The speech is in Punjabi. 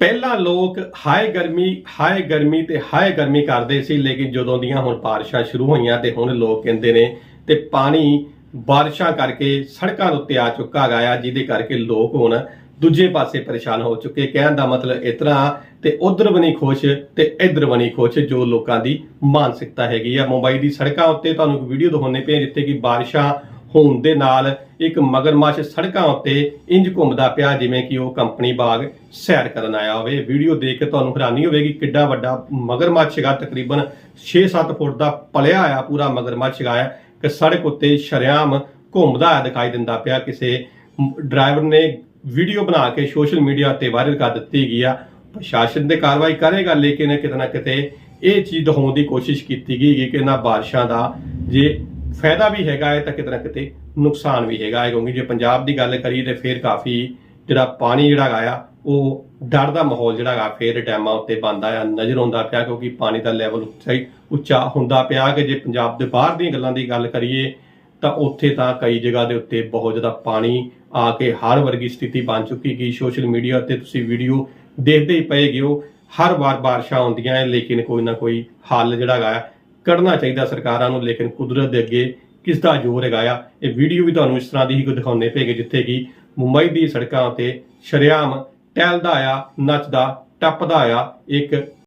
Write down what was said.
ਪਹਿਲਾਂ ਲੋਕ ਹਾਏ ਗਰਮੀ ਹਾਏ ਗਰਮੀ ਤੇ ਹਾਏ ਗਰਮੀ ਕਰਦੇ ਸੀ, ਲੇਕਿਨ ਜਦੋਂ ਦੀਆਂ ਹੁਣ ਬਾਰਿਸ਼ਾਂ ਸ਼ੁਰੂ ਹੋਈਆਂ ਤੇ ਹੁਣ ਲੋਕ ਕਹਿੰਦੇ ਨੇ ਤੇ ਪਾਣੀ ਬਾਰਿਸ਼ਾਂ ਕਰਕੇ ਸੜਕਾਂ ਦੇ ਉੱਤੇ ਆ ਚੁੱਕਾ ਗਿਆ ਜਿਹਦੇ ਕਰਕੇ ਲੋਕ ਹੁਣ ਦੂਜੇ ਪਾਸੇ ਪਰੇਸ਼ਾਨ ਹੋ ਚੁੱਕੇ। ਕਹਿਣ ਦਾ ਮਤਲਬ ਇਸ ਤਰ੍ਹਾਂ ਤੇ ਉਧਰ ਬਣੀ ਖੁਸ਼ ਤੇ ਇਧਰ ਬਣੀ ਖੁਸ਼, ਜੋ ਲੋਕਾਂ ਦੀ ਮਾਨਸਿਕਤਾ ਹੈਗੀ ਆ। ਮੁੰਬਈ ਦੀ ਸੜਕਾਂ ਉੱਤੇ ਤੁਹਾਨੂੰ ਇੱਕ ਵੀਡੀਓ ਦਿਖਾਉਣੇ ਪਏ ਜਿੱਥੇ ਕਿ ਬਾਰਿਸ਼ਾਂ ਹੋਣ ਦੇ ਨਾਲ ਇੱਕ ਮਗਰਮੱਛ ਸੜਕਾਂ ਉੱਤੇ ਇੰਜ ਘੁੰਮਦਾ ਪਿਆ, ਜਿਵੇਂ ਕਿ ਉਹ ਕੰਪਨੀ ਬਾਗ ਸੈਰ ਕਰਨ ਆਇਆ ਹੋਵੇ। ਵੀਡੀਓ ਦੇਖ ਕੇ ਤੁਹਾਨੂੰ ਹੈਰਾਨੀ ਹੋਵੇਗੀ ਕਿੱਡਾ ਵੱਡਾ ਮਗਰਮੱਛ ਹੈਗਾ। ਤਕਰੀਬਨ 6-7 ਫੁੱਟ ਦਾ ਪਲਿਆ ਆਇਆ ਪੂਰਾ ਮਗਰਮੱਛ ਹੈਗਾ ਕਿ ਸੜਕ ਉੱਤੇ ਸ਼ਰੇਆਮ ਘੁੰਮਦਾ ਹੋਇਆ ਦਿਖਾਈ ਦਿੰਦਾ ਪਿਆ। ਕਿਸੇ ਡਰਾਈਵਰ ਨੇ ਵੀਡੀਓ ਬਣਾ ਕੇ ਸੋਸ਼ਲ ਮੀਡੀਆ ਤੇ ਵਾਇਰਲ ਕਰ ਦਿੱਤੀ ਗਈ ਆ। ਪ੍ਰਸ਼ਾਸਨ ਤੇ ਕਾਰਵਾਈ ਕਰੇਗਾ ਲੇਕਿਨ ਕਿਤੇ ਨਾ ਕਿਤੇ ਇਹ ਚੀਜ਼ ਦਿਖਾਉਣ ਦੀ ਕੋਸ਼ਿਸ਼ ਕੀਤੀ ਗਈ ਕਿ ਇਹਨਾਂ ਬਾਰਿਸ਼ਾਂ ਦਾ ਜੇ ਫਾਇਦਾ ਵੀ ਹੈਗਾ ਹੈ ਤਾਂ ਕਿਤੇ ਨਾ ਕਿਤੇ ਨੁਕਸਾਨ ਵੀ ਹੈਗਾ ਹੈ, ਕਿਉਂਕਿ ਜੇ ਪੰਜਾਬ ਦੀ ਗੱਲ ਕਰੀਏ ਤੇ ਫਿਰ ਕਾਫੀ ਜਿਹੜਾ ਪਾਣੀ ਜਿਹੜਾ ਹੈਗਾ ਆ, ਉਹ ਡਰ ਦਾ ਮਾਹੌਲ ਜਿਹੜਾ ਹੈਗਾ ਫਿਰ ਡੈਮਾਂ ਉੱਤੇ ਬੰਦਾ ਆ, ਨਜ਼ਰ ਆਉਂਦਾ ਪਿਆ ਕਿਉਂਕਿ ਪਾਣੀ ਦਾ ਲੈਵਲ ਉੱਚਾ ਹੀ ਉੱਚਾ ਹੁੰਦਾ ਪਿਆ ਕਿ ਜੇ ਪੰਜਾਬ ਦੇ ਬਾਹਰ ਦੀਆਂ ਗੱਲਾਂ ਦੀ ਗੱਲ ਕਰੀਏ ਤਾਂ ਉੱਥੇ ਤਾਂ ਕਈ ਜਗ੍ਹਾ ਦੇ ਉੱਤੇ ਬਹੁਤ ਜ਼ਿਆਦਾ ਪਾਣੀ ਆ ਕੇ ਹਰ ਵਰਗੀ ਸਥਿਤੀ ਬਣ ਚੁੱਕੀ ਗਈ ਸੋਸ਼ਲ ਮੀਡੀਆ ਤੇ ਤੁਸੀਂ ਵੀਡੀਓ ਦੇਖਦੇ ਹੀ ਪਏਗੇ ਹੋ, ਹਰ ਵਾਰ ਬਾਰਿਸ਼ਾਂ ਆਉਂਦੀਆਂ ਹੈ ਲੇਕਿਨ ਕੋਈ ਨਾ ਕੋਈ ਹੱਲ ਜਿਹੜਾ ਹੈਗਾ ਹੈ, ਕੱਢਣਾ ਚਾਹੀਦਾ ਸਰਕਾਰਾਂ ਨੂੰ ਲੇਕਿਨ ਕੁਦਰਤ ਦੇ ਅੱਗੇ ਕਿਸ ਦਾ ਜ਼ੋਰ ਹੈਗਾ ਆ? ਇਹ ਵੀਡੀਓ ਵੀ ਤੁਹਾਨੂੰ ਇਸ ਤਰ੍ਹਾਂ ਦੀ ਹੀ ਕੋਈ ਦਿਖਾਉਣੇ ਪਏਗੇ ਜਿੱਥੇ ਕਿ ਮੁੰਬਈ ਦੀ ਸੜਕਾਂ ਉੱਤੇ ਸ਼ਰੇਆਮ ਟਹਿਲਦਾ ਆ ਨੱਚਦਾ ਟੱਪਦਾ ਆ ਇੱਕ